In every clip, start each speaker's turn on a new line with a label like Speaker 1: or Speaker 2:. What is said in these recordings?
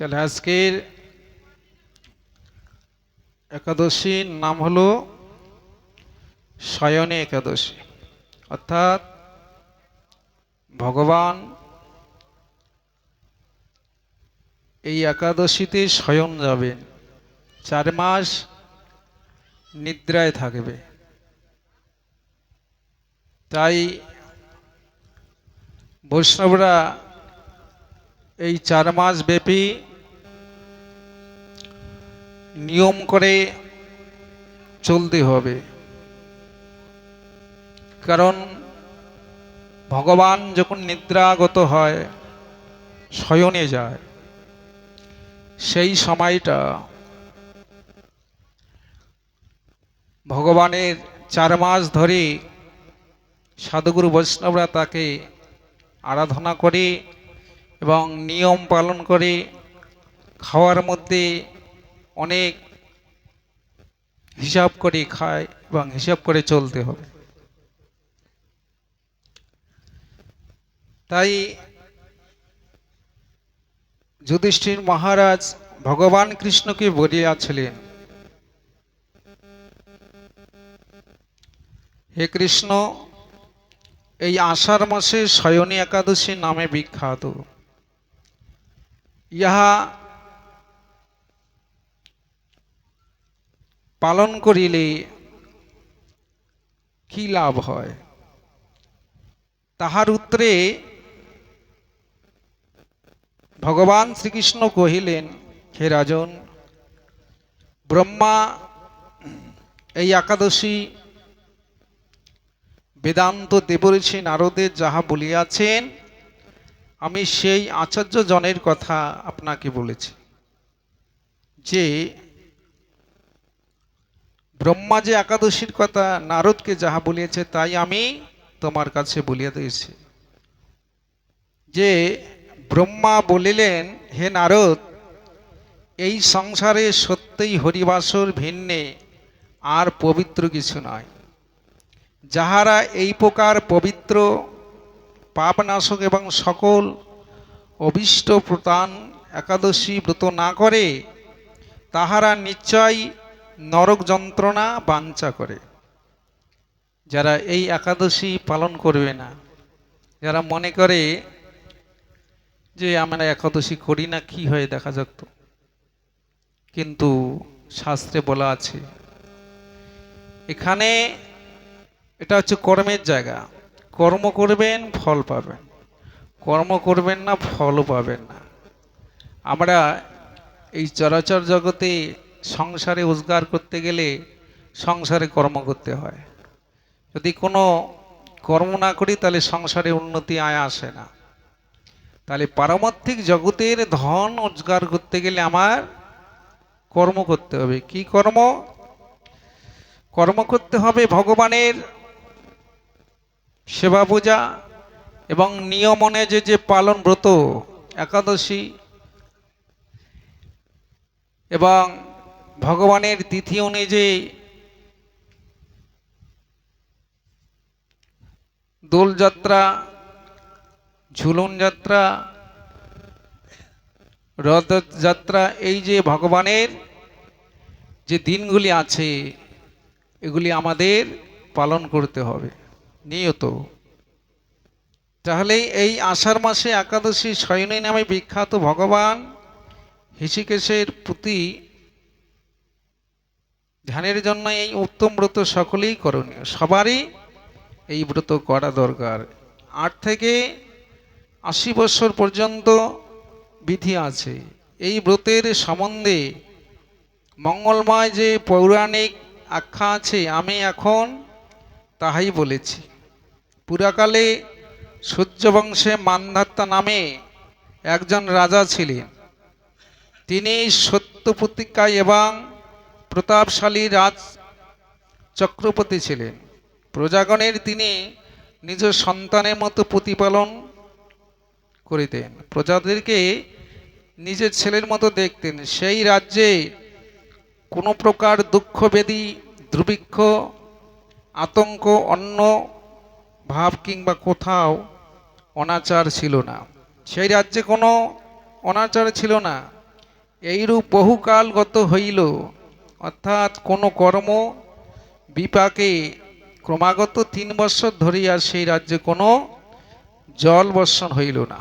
Speaker 1: তাহলে আজকের একাদশীর নাম হলো শয়নে একাদশী। অর্থাৎ ভগবান এই একাদশীতে শয়ন যাবেন চার মাস নিদ্রায় থাকবে। তাই বৈষ্ণবরা এই চার মাস ব্যাপী নিয়ম করে চলতে হবে। কারণ ভগবান যখন নিদ্রাগত হয়, শয়নে যায়, সেই সময়টা ভগবানের চার মাস ধরে সাধুগুরু বৈষ্ণবরা তাকে আরাধনা করে এবং নিয়ম পালন করে, খাওয়ার মধ্যে অনেক হিসাব করে খায় এবং হিসাব করে চলতে হবে। তাই যুধিষ্ঠির মহারাজ ভগবান কৃষ্ণকে বলিয়াছিলেন, হে কৃষ্ণ, এই আষাঢ় মাসে শয়নী একাদশী নামে বিখ্যাত। ইহা পালন করিলে কি লাভ হয়? তাহার উত্তরে ভগবান শ্রীকৃষ্ণ কহিলেন, হে রাজন, ব্রহ্মা, এই একাদশী বেদান্ত দেবঋষি নারদের যাহা বলিয়াছেন, আমি সেই আচার্য জনের কথা আপনাকে বলেছি, যে ব্রহ্মা যে একাদশীর কথা নারদকে যাহা বলিয়েছে, তাই আমি তোমার কাছে বলিয়া দিয়েছি। যে ব্রহ্মা বলিলেন, হে নারদ, এই সংসারে সত্যই হরিবাসর ভিন্নে আর পবিত্র কিছু নয় যাহারা এই প্রকার পবিত্র, পাপনাশক এবং সকল অভিষ্ট প্রতান একাদশী ব্রত না করে, তাহারা নিশ্চয় নরক যন্ত্রণা বাঞ্ছা করে। যারা এই একাদশী পালন করবে না, যারা মনে করে যে আমরা একাদশী করি না, কি হয়ে দেখা যাক তো। কিন্তু শাস্ত্রে বলা আছে, এখানে এটা হচ্ছে কর্মের জায়গা। কর্ম করবেন, ফল পাবেন। কর্ম করবেন না, ফলও পাবেন না। আমরা এই চরাচর জগতে সংসারে রোজগার করতে গেলে সংসারে কর্ম করতে হয়। যদি কোনো কর্ম না করি, তাহলে সংসারে উন্নতি আয় আসে না। তাহলে পারমার্থিক জগতের ধন রোজগার করতে গেলে আমার কর্ম করতে হবে। কি কর্ম? কর্ম করতে হবে ভগবানের সেবা পূজা এবং নিয়মনে যে যে পালন ব্রত, একাদশী এবং ভগবানের তিথি অনুযায়ী দোলযাত্রা ঝুলন যাত্রা রথযাত্রা, এই যে ভগবানের যে দিনগুলি আছে, এগুলি আমাদের পালন করতে হবে, নিয়ত। তাহলে এই আষাঢ় মাসে একাদশী শয়নী নামে বিখ্যাত ভগবান ঋষিকেশের প্রতি ধ্যানের জন্য এই উত্তম ব্রত সকলেই করণীয়। সবারই এই ব্রত করা দরকার। আট থেকে আশি বছর পর্যন্ত বিধি আছে। এই ব্রতের সম্বন্ধে মঙ্গলময় যে পৌরাণিক আখ্যা আছে, আমি এখন তাহাই বলেছি। পুরাকালে সূর্যবংশে মান্ধাত্তা নামে একজন রাজা ছিলেন। তিনি সত্য প্রতিজ্ঞায় এবং প্রতাপশালী রাজ চক্রবর্তী ছিলেন। প্রজাগণের তিনি নিজ সন্তানের মতো প্রতিপালন করিতেন। প্রজাদেরকে নিজের ছেলের মতো দেখতেন। সেই রাজ্যে কোনো প্রকার দুঃখ, বেদি, দুর্ভিক্ষ, আতঙ্ক, অন্য ভাব কিংবা কোথাও অনাচার ছিল না। সেই রাজ্যে কোনো অনাচার ছিল না। এইরূপ বহুকাল গত হইল। অর্থাৎ কোনো কর্ম বিপাকে ক্রমাগত তিন বৎসর ধরিয়া সেই রাজ্যে কোনো জল বর্ষণ হইল না।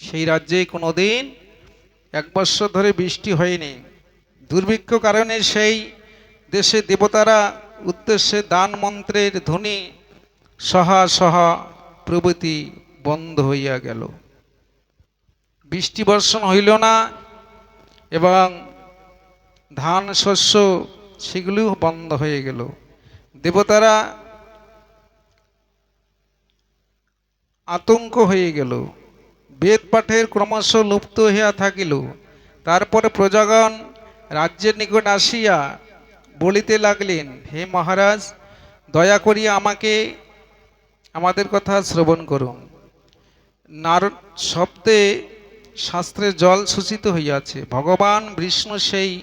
Speaker 1: সেই রাজ্যে কোনোদিন এক বৎসর ধরে বৃষ্টি হয়নি। দুর্ভিক্ষ কারণে সেই দেশে দেবতারা উদ্দেশ্যে দান মন্ত্রের ধ্বনি সহা সহা প্রভৃতি বন্ধ হইয়া গেল। বৃষ্টি বর্ষণ হইল না এবং ধান, শস্য সেগুলিও বন্ধ হয়ে গেল। দেবতারা আতঙ্ক হয়ে গেল। বেদ পাঠের ক্রমশ লুপ্ত হইয়া থাকিল। তারপরে প্রজাগণ রাজ্যের নিকট আসিয়া বলিতে লাগলেন, হে মহারাজ, দয়া করিয়া আমাকে, আমাদের কথা শ্রবণ করুন। নারদ শব্দে শাস্ত্রে জল সূচিত হইয়াছে, ভগবান, বিষ্ণু সেই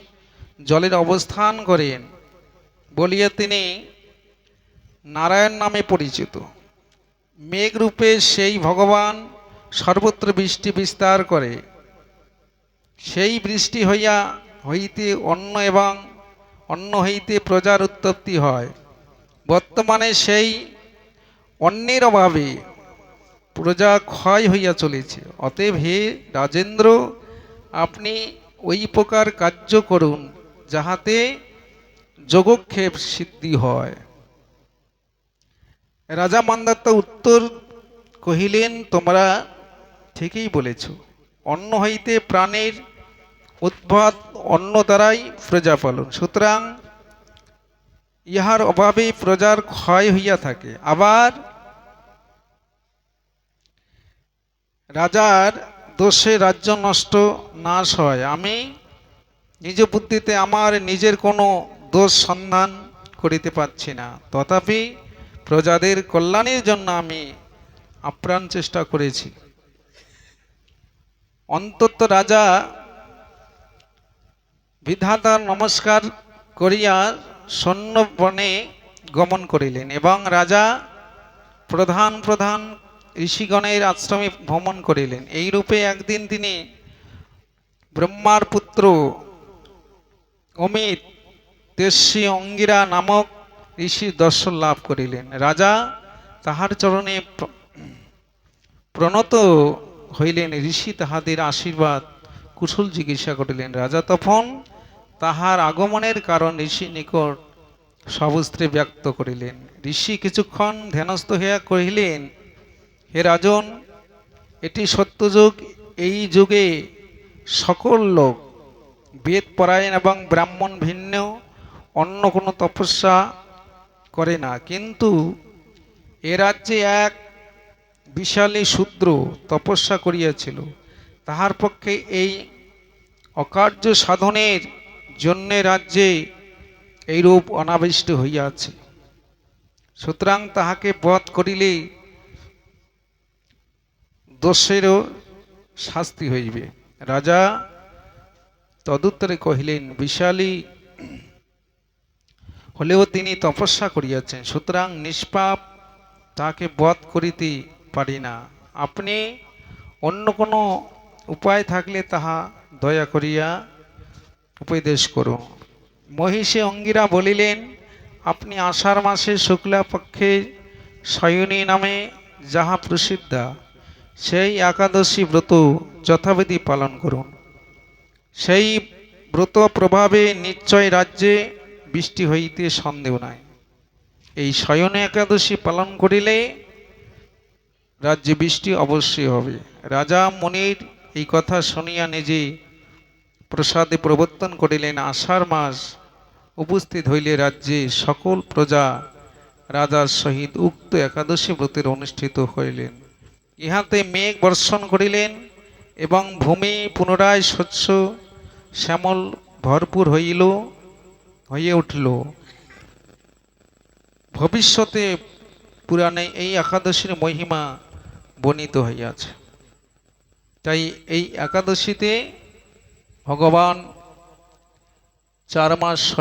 Speaker 1: জলের অবস্থান করেন। বলিয়া তিনি, নারায়ণ নামে পরিচিত। মেঘরূপে সেই ভগবান সর্বত্র বৃষ্টি বিস্তার করে। সেই বৃষ্টি হইয়া, হইতে অন্ন এবং অন্ন হইতে প্রজার উৎপত্তি হয়। বর্তমানে সেই অন্যের অভাবে প্রজা ক্ষয় হইয়া চলেছে। অতএব হে রাজেন্দ্র, আপনি ওই প্রকার কার্য করুন। যাহাতে যোগক্ষেপ সিদ্ধি হয়। রাজা মান্দাত্তা উত্তর কহিলেন, তোমরা ঠিকই বলেছ। অন্ন হইতে প্রাণের উদ্ভব অন্ন দ্বারাই প্রজা পালন সুতরাং ইহার অভাবে প্রজার ক্ষয় হইয়া থাকে। আবার রাজার দোষে রাজ্য নষ্ট নাশ হয়। আমি নিজ বুদ্ধিতে আমার নিজের কোনো দোষ সন্ধান করিতে পারছি না। তথাপি প্রজাদের কল্যাণের জন্য আমি আপ্রাণ চেষ্টা করেছি। অন্তত রাজা বিধাতার নমস্কার করিয়া সৈন্য বনে গমন করিলেন এবং রাজা প্রধান প্রধান ঋষিগণের আশ্রমে ভ্রমণ করিলেন। এই রূপে একদিন তিনি ব্রহ্মার পুত্র অমিত তেস্বী অঙ্গিরা নামক ঋষি দর্শন লাভ করিলেন। রাজা তাহার চরণে প্রণত হইলেন, ঋষি তাহাদের আশীর্বাদ, কুশল জিজ্ঞাসা করিলেন। রাজা তখন তাহার আগমনের কারণ ঋষি নিকট সবস্ত্রে ব্যক্ত করিলেন। ঋষি কিছুক্ষণ ধ্যানস্থ হইয়া কহিলেন, হে রাজন, এটি সত্যযুগ, এই যুগে সকল লোক বেদ পরায়ণ এবং ব্রাহ্মণ ভিন্ন অন্য কোনো তপস্যা করে না। কিন্তু এ রাজ্যে এক বিশালী শূদ্র তপস্যা করিয়াছিল। তাহার পক্ষে এই অকার্য সাধনের জন্যে রাজ্যে এইরূপ অনাবিষ্ট হইয়াছে। সুতরাং তাহাকে বধ করিলে দোষেরও শাস্তি হইবে। রাজা তদুত্তরে কহিলেন, বিশালী হলেও তিনি তপস্যা করিয়াছেন, সুতরাং নিষ্পাপ তাকে বধ করিতে পারি না। আপনি অন্য কোনো উপায় থাকলে তাহা দয়া করিয়া উপদেশ করুন। মহিষে অঙ্গিরা বলিলেন, আপনি আষাঢ় মাসে শুক্লা পক্ষে সয়নী নামে যাহা প্রসিদ্ধা, সেই একাদশী ব্রত যথাবিধি পালন করুন। সেই ব্রত প্রভাবে নিশ্চয় রাজ্যে বৃষ্টি হইতে সন্দেহ নাই। এই শয়ন একাদশী পালন করিলে রাজ্যে বৃষ্টি অবশ্যই হবে। রাজা মনির এই কথা শুনিয়া নিজে প্রসাদে প্রবর্তন করিলেন। আষাঢ় মাস উপস্থিত হইলে রাজ্যে সকল প্রজা রাজার সহিত উক্ত একাদশী ব্রতের অনুষ্ঠিত হইলেন। ইহাতে মেঘ বর্ষণ করিলেন এবং ভূমি পুনরায় স্বচ্ছ শ্যামল ভরপুর হইল হয়ে উঠল। ভবিষ্যতে পুরাণে এই একাদশীর মহিমা বর্ণিত হইয়াছে। তাই এই একাদশীতে ভগবান চার মাস